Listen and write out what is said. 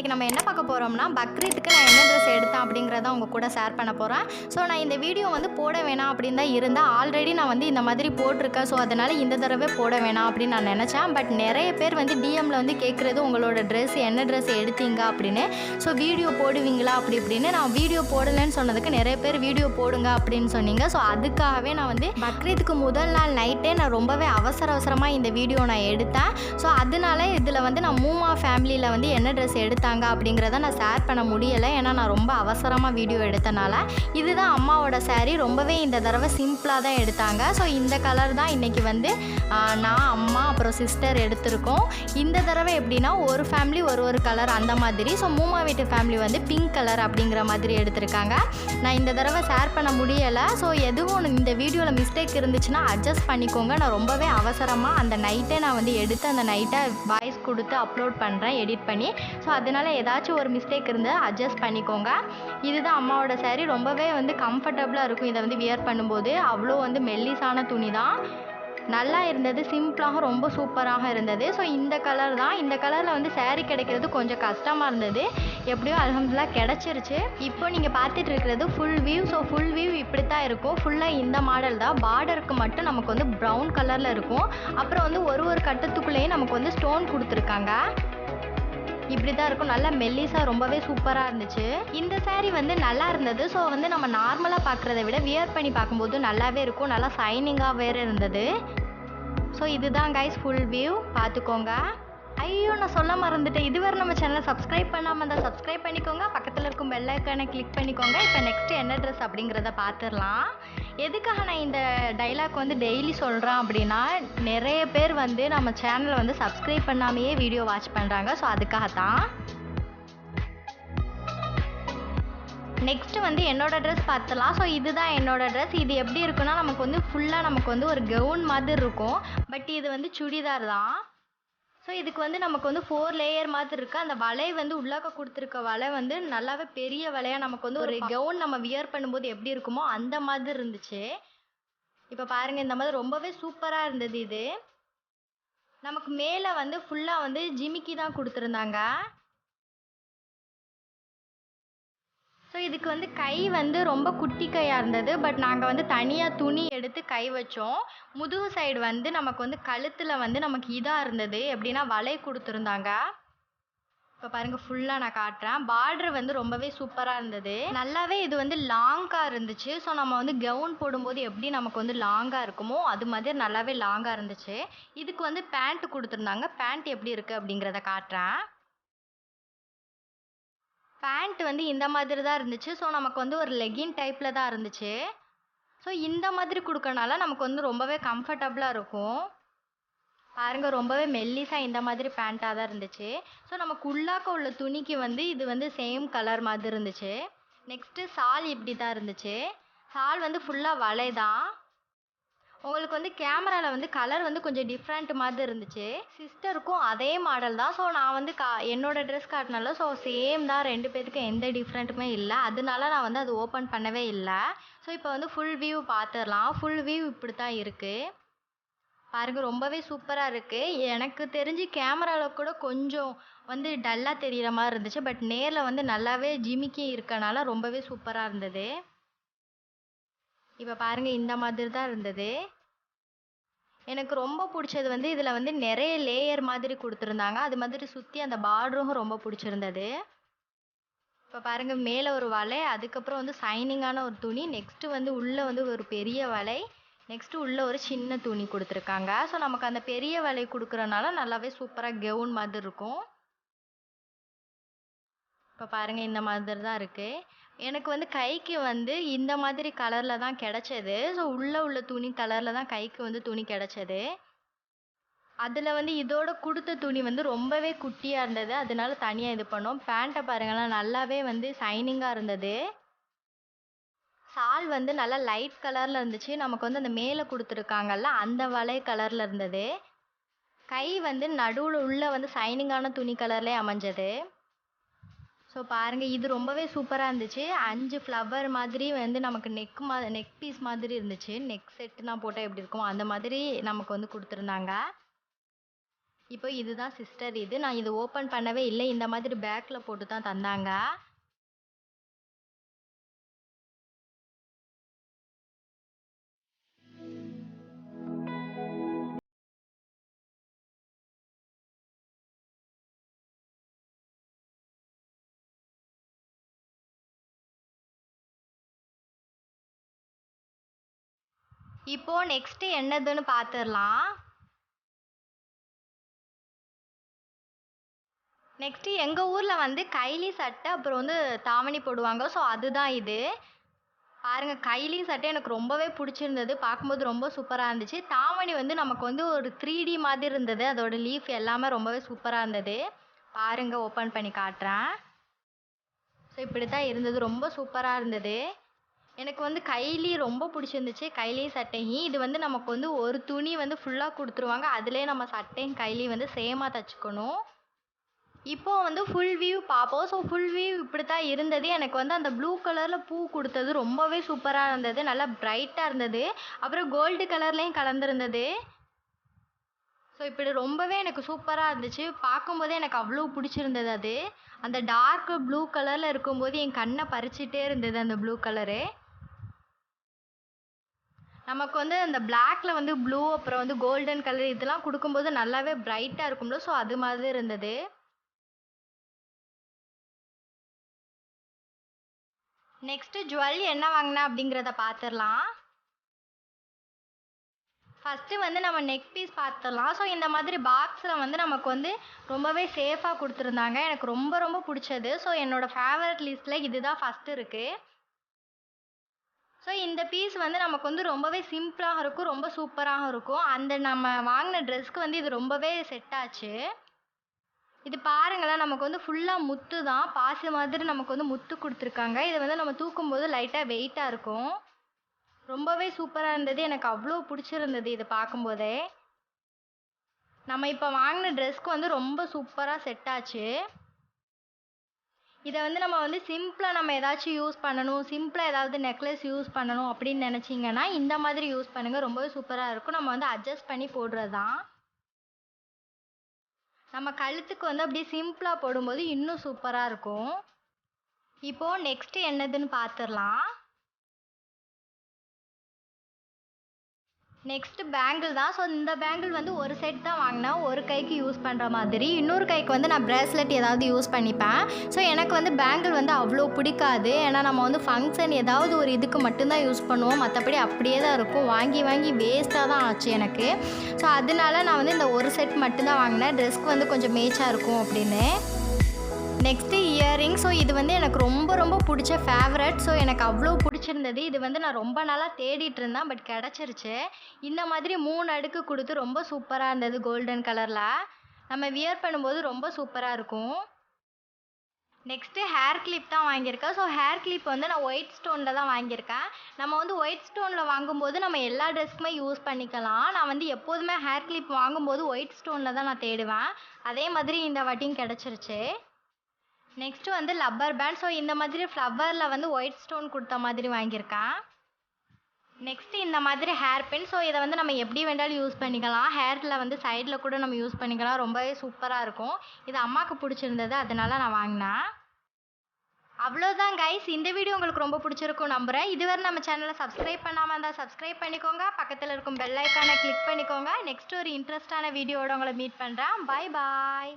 இன்றைக்கி நம்ம என்ன பார்க்க போகிறோம்னா பக்ரீத்துக்கு நான் என்ன ட்ரெஸ் எடுத்தேன் அப்படிங்கிறத உங்க கூட ஷேர் பண்ண போகிறேன் ஸோ நான் இந்த வீடியோ வந்து போட வேணாம் அப்படின்னு தான் இருந்தேன். ஆல்ரெடி நான் வந்து இந்த மாதிரி போட்டிருக்கேன். ஸோ அதனால் இந்த தடவை போட வேணாம் அப்படின்னு நான் நினச்சேன். பட் நிறைய பேர் வந்து டிஎம்மில் வந்து கேட்குறது உங்களோட ட்ரெஸ் என்ன ட்ரெஸ் எடுத்தீங்க? அப்படின்னு. ஸோ வீடியோ போடுவீங்களா? அப்படி இப்படின்னு நான் வீடியோ போடலைன்னு சொன்னதுக்கு நிறைய பேர் வீடியோ போடுங்க அப்படின்னு சொன்னீங்க. ஸோ அதுக்காகவே நான் வந்து பக்ரீத்துக்கு முதல் நாள் நைட்டே நான் ரொம்பவே அவசர அவசரமாக இந்த வீடியோ நான் எடுத்தேன். ஸோ அதனால இதில் வந்து நான் மூமா ஃபேமிலியில் வந்து என்ன ட்ரெஸ் எடுத்தாங்க அப்படிங்கிறத நான் ஷேர் பண்ண முடியலை. ஏன்னா நான் ரொம்ப அவசரமாக வீடியோ எடுத்தனால இதுதான் அம்மாவோட saree. ரொம்பவே இந்த தடவை சிம்பிளாக தான் எடுத்தாங்க. ஸோ இந்த கலர் தான் இன்றைக்கி வந்து நான் அம்மா அப்புறம் சிஸ்டர் எடுத்திருக்கோம். இந்த தடவை எப்படின்னா ஒரு ஃபேமிலி ஒரு ஒரு கலர் அந்த மாதிரி. ஸோ மூமா வீட்டு ஃபேமிலி வந்து பிங்க் கலர் அப்படிங்கிற மாதிரி எடுத்திருக்காங்க. நான் இந்த தடவை ஷேர் பண்ண முடியலை. ஸோ எதுவும் இந்த வீடியோவில் மிஸ்டேக் இருந்துச்சுன்னா அட்ஜஸ்ட் பண்ணிக்கோங்க. நான் ரொம்பவே அவசரமாக அந்த நைட்டே நான் வந்து எடுத்து அந்த நைட்டை வாய்ஸ் கொடுத்து அப்லோட் பண்ணுறேன் எடிட் பண்ணி. ஸோ அதனால் ஏதாச்சும் ஒரு மிஸ்டேக் இருந்தால் அட்ஜஸ்ட் பண்ணிக்கோங்க. இதுதான் அம்மாவோட சாரீ ரொம்பவே வந்து கம்ஃபர்டபுளாக இருக்கும். இதை வந்து வியர் பண்ணும்போது. அவ்வளோ வந்து மெல்லிசான துணி தான் நல்லா இருந்தது. சிம்பிளாக ரொம்ப சூப்பராக இருந்தது. ஸோ இந்த கலர் தான். இந்த கலரில் வந்து சேரீ கிடைக்கிறது கொஞ்சம் கஷ்டமாக இருந்தது. எப்படியோ அலமதுல்லா கிடச்சிருச்சு. இப்போ நீங்கள் பார்த்துட்டு இருக்கிறது full view so full view இப்படி தான் இருக்கும். ஃபுல்லாக இந்த மாடல் தான். பார்டருக்கு மட்டும் நமக்கு வந்து ப்ரௌன் கலரில் இருக்கும். அப்புறம் வந்து ஒரு ஒரு கட்டத்துக்குள்ளேயும் நமக்கு வந்து ஸ்டோன் கொடுத்துருக்காங்க. இப்படி தான் இருக்கும். நல்லா மெல்லிஸாக ரொம்பவே சூப்பராக இருந்துச்சு. இந்த சாரீ வந்து நல்லா இருந்தது. ஸோ வந்து நம்ம நார்மலாக பார்க்குறத விட வியர் பண்ணி பார்க்கும்போது நல்லாவே இருக்கும். நல்லா சைனிங்காக வேறு இருந்தது. ஸோ இதுதான் கைஸ் ஃபுல் வியூ பார்த்துக்கோங்க. ஐயோ நான் சொல்ல மறந்துட்டேன். இதுவரை நம்ம சேனலை சப்ஸ்கிரைப் பண்ணாமல் இருந்தால் சப்ஸ்கிரைப் பண்ணிக்கோங்க. பக்கத்தில் இருக்கும் பெல்லைக்கானை கிளிக் பண்ணிக்கோங்க. இப்போ நெக்ஸ்ட் என்ன ட்ரெஸ் அப்படிங்கிறத பார்த்துடலாம். எதுக்காக நான் இந்த டைலாக் வந்து டெய்லி சொல்கிறேன் அப்படின்னா நிறைய பேர் வந்து நம்ம சேனலை வந்து சப்ஸ்கிரைப் பண்ணாமையே வீடியோ வாட்ச் பண்ணுறாங்க ஸோ அதுக்காக தான் நெக்ஸ்ட்டு வந்து என்னோடய ட்ரெஸ் பார்த்தலாம். ஸோ இதுதான் என்னோடய ட்ரெஸ் இது எப்படி இருக்குன்னா நமக்கு வந்து ஃபுல்லாக நமக்கு வந்து ஒரு கவுன் மாதிரி இருக்கும். பட் இது வந்து சுடிதார் தான். ஸோ இதுக்கு வந்து நமக்கு வந்து ஃபோர் லேயர் மாதிரி இருக்குது அந்த வலை வந்து உள்ளாக்க கொடுத்துருக்க வலை வந்து நல்லாவே பெரிய வலையாக நமக்கு வந்து ஒரு கவுன் நம்ம வியர் பண்ணும்போது எப்படி இருக்குமோ அந்த மாதிரி இருந்துச்சு. இப்போ பாருங்கள் இந்த மாதிரி ரொம்பவே சூப்பராக இருந்தது இது. நமக்கு மேலே வந்து ஃபுல்லாக வந்து ஜிமிக்கி தான் கொடுத்துருந்தாங்க. ஸோ இதுக்கு வந்து கை வந்து ரொம்ப குட்டி கையாக இருந்தது. பட் நாங்கள் வந்து தனியாக துணி எடுத்து கை வச்சோம். முதுகு சைடு வந்து நமக்கு வந்து கழுத்தில் வந்து நமக்கு இதாக இருந்தது. எப்படின்னா வலை கொடுத்துருந்தாங்க. இப்போ பாருங்கள் ஃபுல்லாக நான் காட்டுறேன். பார்டர் வந்து ரொம்பவே சூப்பராக இருந்தது. நல்லாவே இது வந்து லாங்காக இருந்துச்சு. ஸோ நம்ம வந்து கவுன் போடும்போது எப்படி நமக்கு வந்து லாங்காக இருக்குமோ அது மாதிரி நல்லாவே லாங்காக இருந்துச்சு. இதுக்கு வந்து பேண்ட் கொடுத்துருந்தாங்க. பேண்ட் எப்படி இருக்குது அப்படிங்கிறத காட்டுறேன். பேண்ட் வந்து இந்த மாதிரி தான் இருந்துச்சு. ஸோ நமக்கு வந்து ஒரு லெகின் டைப்பில் தான் இருந்துச்சு. ஸோ இந்த மாதிரி கொடுக்கறனால நமக்கு வந்து ரொம்பவே கம்ஃபர்டபுளாக இருக்கும். பாருங்க ரொம்பவே மெல்லிஸாக இந்த மாதிரி பேண்ட்டாக தான் இருந்துச்சு. ஸோ நமக்கு உள்ளாக்க உள்ள துணிக்கு வந்து இது வந்து சேம் கலர் மாதிரி இருந்துச்சு. நெக்ஸ்ட்டு சால் இப்படி தான் இருந்துச்சு. சால் வந்து ஃபுல்லாக வலை தான் உங்களுக்கு வந்து கேமராவில் வந்து கலர் வந்து கொஞ்சம் டிஃப்ரெண்ட் மாதிரி இருந்துச்சு. சிஸ்டருக்கும் அதே மாடல் தான். ஸோ நான் வந்து கா என்னோடய ட்ரெஸ் காட்டினால ஸோ சேம் தான். ரெண்டு பேத்துக்கும் எந்த டிஃப்ரெண்ட்டுமே இல்லை. அதனால நான் வந்து அது ஓப்பன் பண்ணவே இல்லை. ஸோ இப்போ வந்து ஃபுல் வியூ பார்த்துடலாம் ஃபுல் வியூ இப்படி தான் இருக்குது பாருங்கள் ரொம்பவே சூப்பராக இருக்குது எனக்கு தெரிஞ்சு கேமராவில் கூட கொஞ்சம் வந்து டல்லாக தெரிகிற மாதிரி இருந்துச்சு. பட் நேரில் வந்து நல்லாவே ஜிமிக்கி இருக்கனால ரொம்பவே சூப்பராக இருந்தது. இப்போ பாருங்கள் இந்த மாதிரி தான் இருந்தது. எனக்கு ரொம்ப பிடிச்சது வந்து இதில் வந்து நிறைய லேயர் மாதிரி கொடுத்துருந்தாங்க. அது மாதிரி சுற்றி அந்த பார்டரும் ரொம்ப பிடிச்சிருந்தது. இப்போ பாருங்கள் மேலே ஒரு வலை அதுக்கப்புறம் வந்து சைனிங்கான ஒரு துணி நெக்ஸ்ட்டு வந்து உள்ளே வந்து ஒரு பெரிய வலை நெக்ஸ்ட்டு உள்ளே ஒரு சின்ன துணி கொடுத்துருக்காங்க. ஸோ நமக்கு அந்த பெரிய வலை கொடுக்குறனால நல்லாவே சூப்பராக கெவுன் மாதிரி இருக்கும். இப்போ பாருங்கள் இந்த மாதிரி தான் இருக்குது எனக்கு வந்து கைக்கு வந்து இந்த மாதிரி கலரில் தான் கிடச்சது. ஸோ உள்ளே உள்ள துணி கலரில் தான் கைக்கு வந்து துணி கிடச்சது. அதில் வந்து இதோட கொடுத்த துணி வந்து ரொம்பவே குட்டியாக இருந்தது. அதனால தனியாக இது பண்ணோம். பேண்ட்டை பாருங்களேன் நல்லாவே வந்து சைனிங்காக இருந்தது. சால் வந்து நல்லா லைட் கலரில் இருந்துச்சு. நமக்கு வந்து அந்த மேலே கொடுத்துருக்காங்கல்ல அந்த வலை கலரில் இருந்தது. கை வந்து நடுவில் உள்ள வந்து சைனிங்கான துணி கலர்லேயே அமைஞ்சது. ஸோ பாருங்கள் இது ரொம்பவே சூப்பராக இருந்துச்சு. அஞ்சு ஃப்ளவர் மாதிரி வந்து நமக்கு நெக் மா நெக் பீஸ் மாதிரி இருந்துச்சு. நெக் செட்டுனா போட்டால் எப்படி இருக்கும் அந்த மாதிரி நமக்கு வந்து கொடுத்துருந்தாங்க. இப்போ இதுதான் சிஸ்டர் இது. நான் இது ஓப்பன் பண்ணவே இல்லை. இந்த மாதிரி பேக்கில் போட்டு தான் தந்தாங்க. இப்போ நெக்ஸ்ட் என்னதுன்னு பார்த்துடலாம் நெக்ஸ்ட்டு எங்கள் ஊரில் வந்து கைலி சட்டை அப்புறம் வந்து தாவணி போடுவாங்க. ஸோ அதுதான் இது. பாருங்க கைலி சட்டை எனக்கு ரொம்பவே பிடிச்சிருந்தது. பார்க்கும்போது ரொம்ப சூப்பராக இருந்துச்சு. தாவணி வந்து நமக்கு வந்து ஒரு த்ரீ டி மாதிரி இருந்தது. அதோட லீஃப் எல்லாமே ரொம்பவே சூப்பராக இருந்தது. பாருங்க ஓப்பன் பண்ணி காட்டுறேன். ஸோ இப்படி தான் இருந்தது. ரொம்ப சூப்பராக இருந்தது. எனக்கு வந்து கைலி ரொம்ப பிடிச்சிருந்துச்சு. கைலி சட்டையும் இது வந்து நமக்கு வந்து ஒரு துணி வந்து ஃபுல்லாக கொடுத்துருவாங்க. அதிலே நம்ம சட்டையும் கைலி வந்து சேமாக தச்சுக்கணும். இப்போது வந்து ஃபுல் வியூ பார்ப்போம் ஸோ ஃபுல் வியூ இப்படி தான் இருந்தது. எனக்கு வந்து அந்த ப்ளூ கலரில் பூ கொடுத்தது ரொம்பவே சூப்பராக இருந்தது. நல்லா ப்ரைட்டாக இருந்தது. அப்புறம் கோல்டு கலர்லேயும் கலந்துருந்தது. ஸோ இப்படி ரொம்பவே எனக்கு சூப்பராக இருந்துச்சு. பார்க்கும்போதே எனக்கு அவ்வளோ பிடிச்சிருந்தது அது. அந்த டார்க் ப்ளூ கலரில் இருக்கும்போது என் கண்ணை பறிச்சிட்டே இருந்தது அந்த ப்ளூ கலரு நமக்கு வந்து அந்த பிளாக்ல வந்து ப்ளூ அப்புறம் வந்து கோல்டன் கலர் இதெல்லாம் கொடுக்கும்போது நல்லாவே ப்ரைட்டாக இருக்கும்ல. ஸோ அது மாதிரி இருந்தது. நெக்ஸ்ட்டு ஜுவல் என்ன வாங்கினேன் அப்படிங்கிறத பார்த்துடலாம் ஃபஸ்ட்டு வந்து நம்ம நெக் பீஸ் பார்த்துடலாம் ஸோ இந்த மாதிரி பாக்ஸில் வந்து நமக்கு வந்து ரொம்பவே சேஃபாக கொடுத்துருந்தாங்க. எனக்கு ரொம்ப ரொம்ப பிடிச்சது. ஸோ என்னோடய ஃபேவரட் லிஸ்ட்டில் இதுதான் ஃபஸ்ட்டு இருக்குது ஸோ இந்த பீஸ் வந்து நமக்கு வந்து ரொம்பவே சிம்பிளாக இருக்கும் ரொம்ப சூப்பராகவும் இருக்கும். அந்த நம்ம வாங்கின ட்ரெஸ்க்கு வந்து இது ரொம்பவே செட் ஆச்சு. இது பாருங்களேன் நமக்கு வந்து ஃபுல்லாக முத்து தான். பாசி மாதிரி நமக்கு வந்து முத்து கொடுத்துருக்காங்க. இதை வந்து நம்ம தூக்கும்போது லைட்டாக வெயிட்டாக இருக்கும். ரொம்பவே சூப்பராக இருந்தது. எனக்கு அவ்வளோ பிடிச்சிருந்தது இது பார்க்கும்போதே. நம்ம இப்போ வாங்கின ட்ரெஸ்க்கு வந்து ரொம்ப சூப்பராக செட் ஆச்சு. இதை வந்து நம்ம வந்து சிம்பிளாக நம்ம ஏதாச்சும் யூஸ் பண்ணணும் சிம்பிளாக ஏதாவது நெக்லஸ் யூஸ் பண்ணணும் அப்படின்னு நினச்சிங்கன்னா இந்த மாதிரி யூஸ் பண்ணுங்கள் ரொம்பவே சூப்பராக இருக்கும். நம்ம வந்து அட்ஜஸ்ட் பண்ணி போடுறது தான் நம்ம கழுத்துக்கு வந்து அப்படியே சிம்பிளாக போடும்போது இன்னும் சூப்பராக இருக்கும். இப்போது நெக்ஸ்ட்டு என்னதுன்னு பார்த்துடலாம் நெக்ஸ்ட்டு பேங்கிள் தான். ஸோ இந்த பேங்கிள் வந்து ஒரு செட் தான் வாங்கினேன். ஒரு கைக்கு யூஸ் பண்ணுற மாதிரி. இன்னொரு கைக்கு வந்து நான் ப்ரேஸ்லெட் ஏதாவது யூஸ் பண்ணிப்பேன். ஸோ எனக்கு வந்து பேங்கிள் வந்து அவ்வளோ பிடிக்காது. ஏன்னா நம்ம வந்து ஃபங்க்ஷன் ஏதாவது ஒரு இதுக்கு மட்டும்தான் யூஸ் பண்ணுவோம். மற்றபடி அப்படியே தான் இருக்கும். வாங்கி வாங்கி வேஸ்ட்டாக தான் ஆச்சு எனக்கு. ஸோ அதனால நான் வந்து இந்த ஒரு செட் மட்டும்தான் வாங்கினேன். ட்ரெஸ்க்கு வந்து கொஞ்சம் மேட்சாக இருக்கும் அப்படின்னு. நெக்ஸ்ட்டு இயரிங் ஸோ இது வந்து எனக்கு ரொம்ப ரொம்ப பிடிச்ச ஃபேவரட் ஸோ எனக்கு அவ்வளோ பிடிச்சிருந்தது. இது வந்து நான் ரொம்ப நாளாக தேடிட்டு இருந்தேன் பட் கிடச்சிருச்சு. இந்த மாதிரி மூணு அடுக்கு கொடுத்து ரொம்ப சூப்பராக இருந்தது கோல்டன் கலரில். நம்ம வியர் பண்ணும்போது ரொம்ப சூப்பராக இருக்கும். நெக்ஸ்ட்டு ஹேர் கிளிப் தான் வாங்கியிருக்கேன். ஸோ ஹேர் கிளிப் வந்து நான் ஒயிட் ஸ்டோனில் தான் வாங்கியிருக்கேன். நம்ம வந்து ஒயிட் ஸ்டோனில் வாங்கும்போது நம்ம எல்லா ட்ரெஸ்க்குமே யூஸ் பண்ணிக்கலாம். நான் வந்து எப்போதுமே ஹேர் கிளிப் வாங்கும்போது ஒயிட் ஸ்டோனில் தான் நான் தேடுவேன். அதே மாதிரி இந்த வாட்டியும் கிடச்சிருச்சு. நெக்ஸ்ட்டு வந்து லப்பர் பேண்ட் ஸோ இந்த மாதிரி ஃப்ளவரில் வந்து ஒயிட் ஸ்டோன் கொடுத்த மாதிரி வாங்கியிருக்கேன் நெக்ஸ்ட்டு இந்த மாதிரி ஹேர் பின் ஸோ இதை வந்து நம்ம எப்படி வேண்டாலும் யூஸ் பண்ணிக்கலாம். ஹேரில் வந்து சைடில் கூட நம்ம யூஸ் பண்ணிக்கலாம். ரொம்பவே சூப்பராக இருக்கும். இது அம்மாவுக்கு பிடிச்சிருந்தது அதனால நான் வாங்கினேன். அவ்வளோதான் கைஸ் இந்த வீடியோ உங்களுக்கு ரொம்ப பிடிச்சிருக்கும் நம்புகிறேன் இதுவரை நம்ம சேனலை சப்ஸ்கிரைப் பண்ணாமல் இருந்தால் சப்ஸ்கிரைப் பண்ணிக்கோங்க. பக்கத்தில் இருக்கும் பெல் ஐக்கானை கிளிக் பண்ணிக்கோங்க. நெக்ஸ்ட் ஒரு இன்ட்ரெஸ்டான வீடியோட உங்களை மீட் பண்ணுறேன் பாய் பாய்